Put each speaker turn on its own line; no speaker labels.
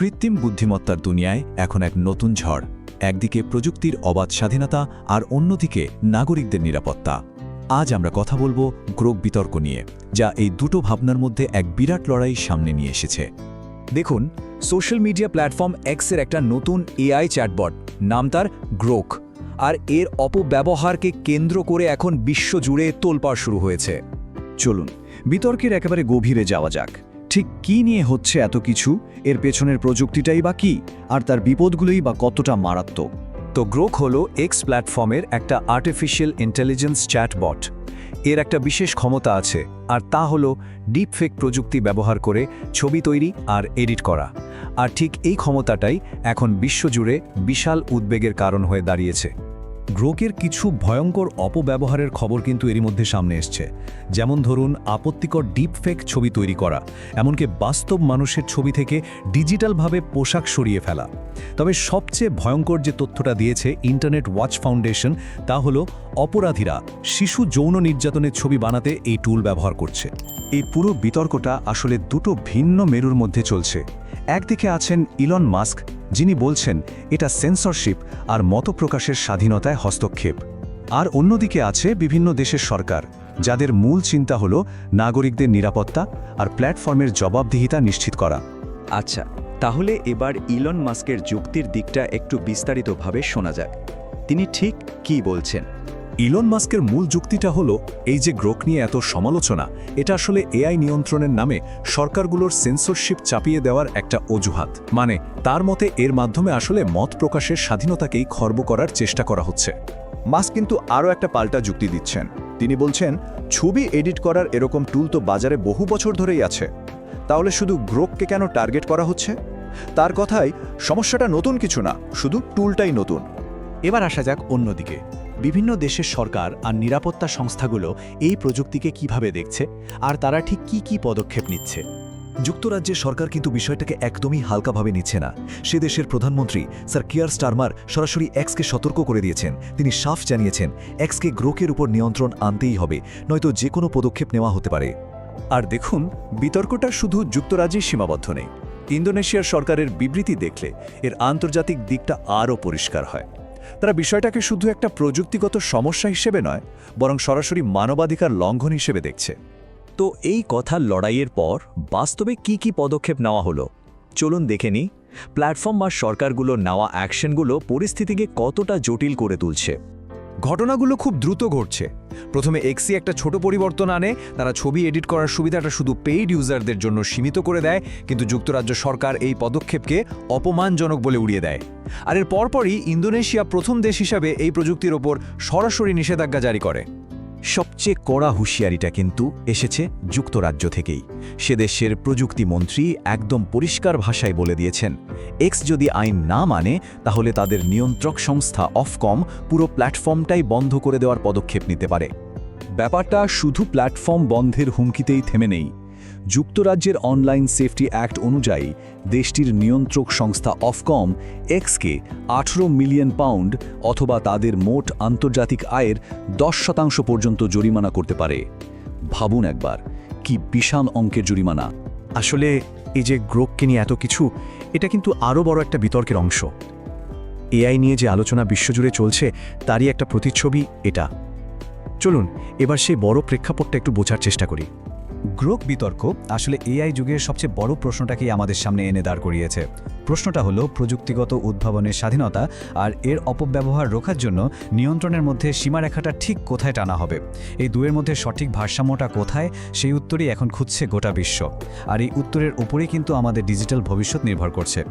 কৃত্রিম বুদ্ধিমত্তার দুনিয়ায় এখন এক নতুন ঝড়, একদিকে প্রযুক্তির অবাধ স্বাধীনতা আর অন্যদিকে নাগরিকদের নিরাপত্তা। আজ আমরা কথা বলব গ্রোক বিতর্ক নিয়ে, যা এই দুটো ভাবনার মধ্যে এক বিরাট লড়াই সামনে নিয়ে এসেছে।
দেখুন, সোশ্যাল মিডিয়া প্ল্যাটফর্ম এক্সের একটা নতুন এআই চ্যাটবট, নাম তার গ্রোক, আর এর অপব্যবহারকে কেন্দ্র করে এখন বিশ্বজুড়ে তোলপাড় শুরু হয়েছে।
চলুন, বিতর্কের একেবারে গভীরে যাওয়া যাক। ঠিক কি নিয়ে হচ্ছে এত কিছু? এর পেছনের প্রযুক্তিটাই বা কি? আর তার বিপদগুলোই বা কতটা মারাত্মক?
তো গ্রোক হলো এক্স প্ল্যাটফর্মের একটা আর্টিফিশিয়াল ইন্টেলিজেন্স চ্যাটবট এর একটা বিশেষ ক্ষমতা আছে, আর তা হলো ডিপফেক প্রযুক্তি ব্যবহার করে ছবি তৈরি আর এডিট করা। আর ঠিক এই ক্ষমতাটাই এখন বিশ্বজুড়ে বিশাল উদ্বেগের কারণ হয়ে দাঁড়িয়েছে।
গ্রোকের কিছু ভয়ঙ্কর অপব্যবহারের খবর কিন্তু এরই মধ্যে সামনে এসছে। যেমন ধরুন, আপত্তিকর ডিপফেক ছবি তৈরি করা, এমনকি বাস্তব মানুষের ছবি থেকে ডিজিটালভাবে পোশাক সরিয়ে ফেলা। তবে সবচেয়ে ভয়ঙ্কর যে তথ্যটা দিয়েছে ইন্টারনেট ওয়াচ ফাউন্ডেশন, তা হলো অপরাধীরা শিশু যৌন নির্যাতনের ছবি বানাতে এই টুল ব্যবহার করছে।
এই পুরো বিতর্কটা আসলে দুটো ভিন্ন মেরুর মধ্যে চলছে। একদিকে আছেন ইলন মাস্ক, যিনি বলছেন এটা সেন্সরশিপ আর মতপ্রকাশের স্বাধীনতায় হস্তক্ষেপ। আর অন্যদিকে আছে বিভিন্ন দেশের সরকার, যাদের মূল চিন্তা হল নাগরিকদের নিরাপত্তা আর প্ল্যাটফর্মের জবাবদিহিতা নিশ্চিত করা।
আচ্ছা তাহলে এবার ইলন মাস্কের যুক্তির দিকটা একটু বিস্তারিতভাবে শোনা যাক। তিনি ঠিক কি বলছেন?
ইলন মাস্কের মূল যুক্তিটা হলো, এই যে গ্রোক নিয়ে এত সমালোচনা, এটা আসলে এআই নিয়ন্ত্রণের নামে সরকারগুলোর সেন্সরশিপ চাপিয়ে দেওয়ার একটা অজুহাত। মানে তার মতে এর মাধ্যমে আসলে মত প্রকাশের স্বাধীনতাকেই খর্ব করার চেষ্টা করা হচ্ছে।
মাস্ক কিন্তু আরও একটা পাল্টা যুক্তি দিচ্ছেন। তিনি বলছেন, ছবি এডিট করার এরকম টুল তো বাজারে বহু বছর ধরেই আছে। তাহলে শুধু গ্রোককে কেন টার্গেট করা হচ্ছে? তার কথাই সমস্যাটা নতুন কিছু না, শুধু টুলটাই নতুন।
এবার আসা যাক অন্যদিকে। বিভিন্ন দেশের সরকার আর নিরাপত্তা সংস্থাগুলো এই প্রযুক্তিকে কীভাবে দেখছে, আর তারা ঠিক কি কি পদক্ষেপ নিচ্ছে।
যুক্তরাজ্যের সরকার কিন্তু বিষয়টাকে একদমই হালকাভাবে নিচ্ছে না। সে দেশের প্রধানমন্ত্রী স্যার কিয়ার স্টারমার সরাসরি এক্সকে সতর্ক করে দিয়েছেন। তিনি সাফ জানিয়েছেন, এক্সকে গ্রোকের উপর নিয়ন্ত্রণ আনতেই হবে, নয়তো যে কোনো পদক্ষেপ নেওয়া হতে পারে।
আর দেখুন, বিতর্কটা শুধু যুক্তরাজ্যেই সীমাবদ্ধ নেই। ইন্দোনেশিয়ার সরকারের বিবৃতি দেখলে এর আন্তর্জাতিক দিকটা আরও পরিষ্কার হয়। তারা বিষয়টাকে শুধু একটা প্রযুক্তিগত সমস্যা হিসেবে নয়, বরং সরাসরি মানবাধিকার লঙ্ঘন হিসেবে দেখছে।
তো এই কথা লড়াইয়ের পর বাস্তবে কি কি পদক্ষেপ নেওয়া হলো? চলুন দেখে নিই, প্ল্যাটফর্ম বা সরকারগুলো নেওয়া অ্যাকশনগুলো পরিস্থিতিকে কতটা জটিল করে তুলছে।
ঘটনাগুলো খুব দ্রুত ঘটছে। প্রথমে এক্সি একটা ছোট পরিবর্তন আনে, তারা ছবি এডিট করার সুবিধাটা শুধু পেইড ইউজারদের জন্য সীমিত করে দেয়, কিন্তু যুক্তরাজ্য সরকার এই পদক্ষেপকে অপমানজনক বলে উড়িয়ে দেয়। আর এর পরপরই ইন্দোনেশিয়া প্রথম দেশ হিসাবে এই প্রযুক্তির ওপর সরাসরি নিষেধাজ্ঞা জারি করে।
সবচেয়ে কড়া হুঁশিয়ারিটা কিন্তু এসেছে যুক্তরাজ্য থেকেই। সে দেশের প্রযুক্তিমন্ত্রী একদম পরিষ্কার ভাষায় বলে দিয়েছেন, এক্স যদি আইন না মানে তাহলে তাদের নিয়ন্ত্রক সংস্থা অফকম পুরো প্ল্যাটফর্মটাই বন্ধ করে দেওয়ার পদক্ষেপ নিতে পারে। ব্যাপারটা শুধু প্ল্যাটফর্ম বন্ধের হুমকিতেই থেমে নেই। যুক্তরাজ্যের অনলাইন সেফটি অ্যাক্ট অনুযায়ী দেশটির নিয়ন্ত্রক সংস্থা অফকম এক্সকে আঠেরো মিলিয়ন পাউন্ড অথবা তাদের মোট আন্তর্জাতিক আয়ের দশ শতাংশ পর্যন্ত জরিমানা করতে পারে। ভাবুন একবার, কি বিশাল অঙ্কের জরিমানা।
আসলে এই যে গ্রোককে নিয়ে এত কিছু, এটা কিন্তু আরও বড় একটা বিতর্কের অংশ। এআই নিয়ে যে আলোচনা বিশ্বজুড়ে চলছে, তারই একটা প্রতিচ্ছবি এটা। চলুন, এবার সেই বড় প্রেক্ষাপটটা একটু বোঝার চেষ্টা করি।
গ্রোক বিতর্ক আসলে এআই যুগের সবচেয়ে বড় প্রশ্নটাকেই আমাদের সামনে এনে দাঁড় করিয়েছে। প্রশ্নটা হলো, প্রযুক্তিগত উদ্ভাবনের স্বাধীনতা আর এর অপব্যবহার রোখার জন্য নিয়ন্ত্রণের মধ্যে সীমারেখাটা ঠিক কোথায় টানা হবে? এই দুয়ের মধ্যে সঠিক ভারসাম্যটা কোথায়? সেই উত্তরই এখন খুঁজছে গোটা বিশ্ব। আর এই উত্তরের উপরেই কিন্তু আমাদের ডিজিটাল ভবিষ্যৎ নির্ভর করছে।